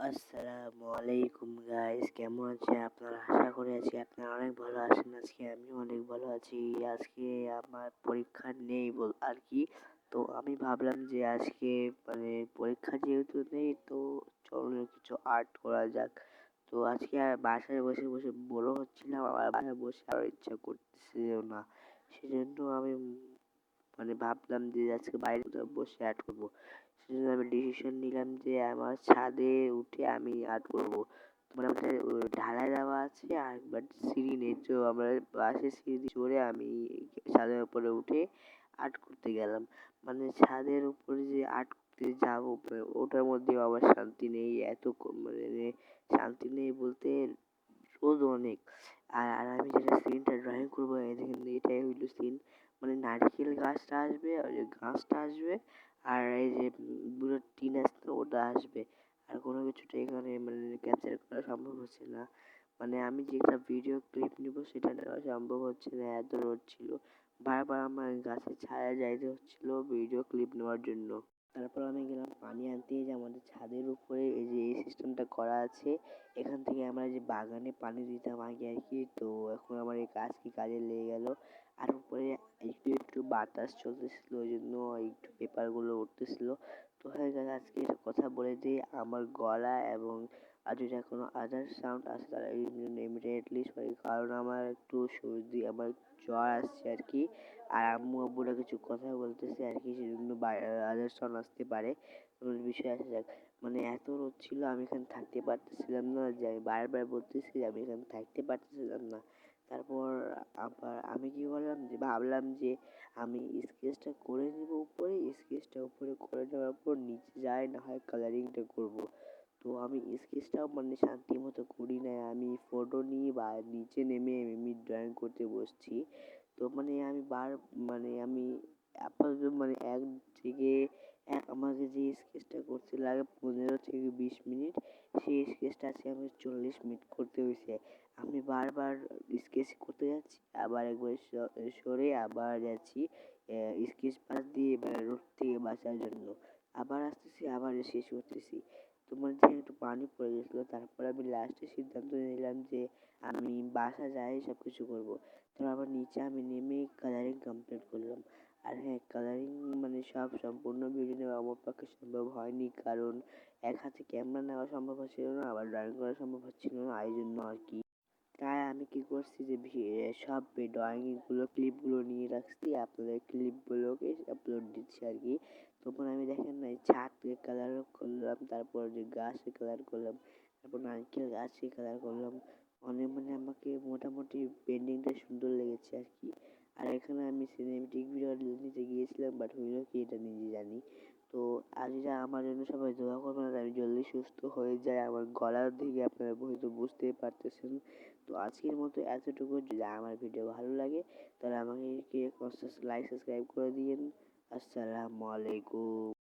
আসসালামু আলাইকুম গাইস কেমন আছেন? আপনারা আশা করি আছি, আপনারা অনেক ভালো আছেন আজকে আমি অনেক ভালো আছি। আজকে আমার পরীক্ষা নেই বল, আর কি? তো আমি ভাবলাম যে আজকে মানে পরীক্ষা যেহেতু নেই, তো চলো কিছু আর্ট করা যাক। তো আজকে বাসায় বসে বসে বড় হচ্ছিলাম আর বাসায় বসে আর ইচ্ছা করতেছিল না। সেজন্য আমি মানে ভাবলাম যে আজকে বাইরে বসে আর্ট করব। সেজন্য আমি ডিসিশন নিলাম যে আমার ছাদে উঠে আমি আর্ট করব। মানে আমাদের ঢালাই দেওয়া আছে আর বাট সিঁড়ি নেই তো আমরা বাসে সিঁড়ি চড়ে আমি ছাদের উপরে উঠে আর্ট করতে গেলাম। মানে ছাদের উপরে যে আর্ট করতে যাব, ওটার মধ্যেও আবার শান্তি নেই। এত মানে শান্তি নেই বলতে রোদ অনেক। আর আমি যেটা সিনটা ড্রয়িং করব এটাই নারকেল গাছটা আসবে আর গাছটা আসবে, আর এই যে বুড়ো টিন আসতো ওটা আসবে। আর কোনো কিছুটা এখানে মানে ক্যাপচার করা সম্ভব হচ্ছে না। মানে আমি যে একটা ভিডিও ক্লিপ নিব সেটা নেওয়া সম্ভব হচ্ছে না, এত রোদ ছিল। বারবার আমার গাছের ছায়া যাইতে হচ্ছিল ভিডিও ক্লিপ নেওয়ার জন্য। তারপর আমি গেলাম পানি আনতে যে আমাদের ছাদের উপরে এই যে এই সিস্টেমটা করা আছে, এখান থেকে আমরা যে বাগানে পানি দিতাম আগে আর কি, তো এখন আমার এই কাজ কি কাজে লেগে গেল? আর উপরে একটু একটু বাতাস চলতেছিল ওই জন্য একটু পেপারগুলো উঠতেছিল। তো হয়ে গেল, আজকে কথা বলে দিই, আমার গলা এবং আর যদি কোনো আদার সাউন্ড আসে, তাহলে ইমিডিয়েটলি সরি কারণ আমার একটু সর্দি, আমার জ্বর আসছে আর কি। আর আম্মু আব্বুরা কিছু কথা বলতেছে আর কি, সেজন্য আদার সাউন্ড আসতে পারে। বিষয় আসা যাক। মানে এত রোদ ছিল, আমি এখানে থাকতে পারতেছিলাম না যে আমি বারবার বলতেছি আমি এখানে থাকতে পারতেছিলাম না। তারপর আবার আমি কি করলাম যে, ভাবলাম যে আমি স্কেচটা করে নেব উপরে স্কেচটা উপরে করে নেওয়ার পর নিচে যাই, না হয় কালারিংটা করব। তো আমি স্কেচটাও মানে শান্তি মতো করি না, আমি ফটো নিয়ে বা নিচে নেমে এমনি ড্রয়িং করতে বসছি। তো মানে আমি বার মানে আমি আপাতত মানে এক থেকে আমাকে যে স্কেচটা করতে লাগে পনেরো থেকে বিশ মিনিট, সেই স্কেচটা আজকে আমি চল্লিশ মিনিট করতে হয়েছে। আমি বারবার স্কেচ করতে যাচ্ছি, আবার একবার সরে আবার যাচ্ছি স্কেচ পাশ দিয়ে রোদ থেকে বাঁচার জন্য। আবার আসতেছি, আবার শেষ করতেছি। তোমার মনে একটু পানি পড়ে গেছিল, তারপর আমি লাস্টে সিদ্ধান্ত নিলাম যে আমি বাসা যাই সব কিছু করব। তো আবার নিচে আমি নেমে কালারিং কমপ্লিট করলাম। আর হ্যাঁ কালারিং মানে সব সম্পূর্ণ ভিডিও নেওয়া আমার পক্ষে সম্ভব হয়নি। কারণ এক হাতে ক্যামেরা নেওয়া সম্ভব হচ্ছিল না, আবার ড্রয়িং করা সম্ভব হচ্ছিল না, এই জন্য আর কি। তাই আমি কি করছি যে সব ড্রয়িংগুলো ক্লিপগুলো নিয়ে রাখছি, আপনাদের ক্লিপগুলোকে আপলোড দিচ্ছি আর কি। তখন আমি দেখেন না ছাদের কালার করলাম, তারপর যে গাছের কালার করলাম, তারপর নারকেল গাছের কালার করলাম। অনেক মানে আমাকে মোটামুটি পেন্টিংটা সুন্দর লেগেছে আর কি। আর এখানে আমি সিনেমেটিক ভিডিও নিতে গিয়েছিলাম বাট হইল কি এটা নিজে জানি। তো আজরা আমার জন্য সবাই দোয়া করবেন আমি জলদি সুস্থ হয়ে যাই। আমার গলার দিকে আপনারা হয়তো বুঝতেই পারতেছেন। তো আজকের মতো এতটুকু। যদি আমার ভিডিও ভালো লাগে, তাহলে আমাকে লাইক সাবস্ক্রাইব করে দিয়েন। আসসালামু আলাইকুম।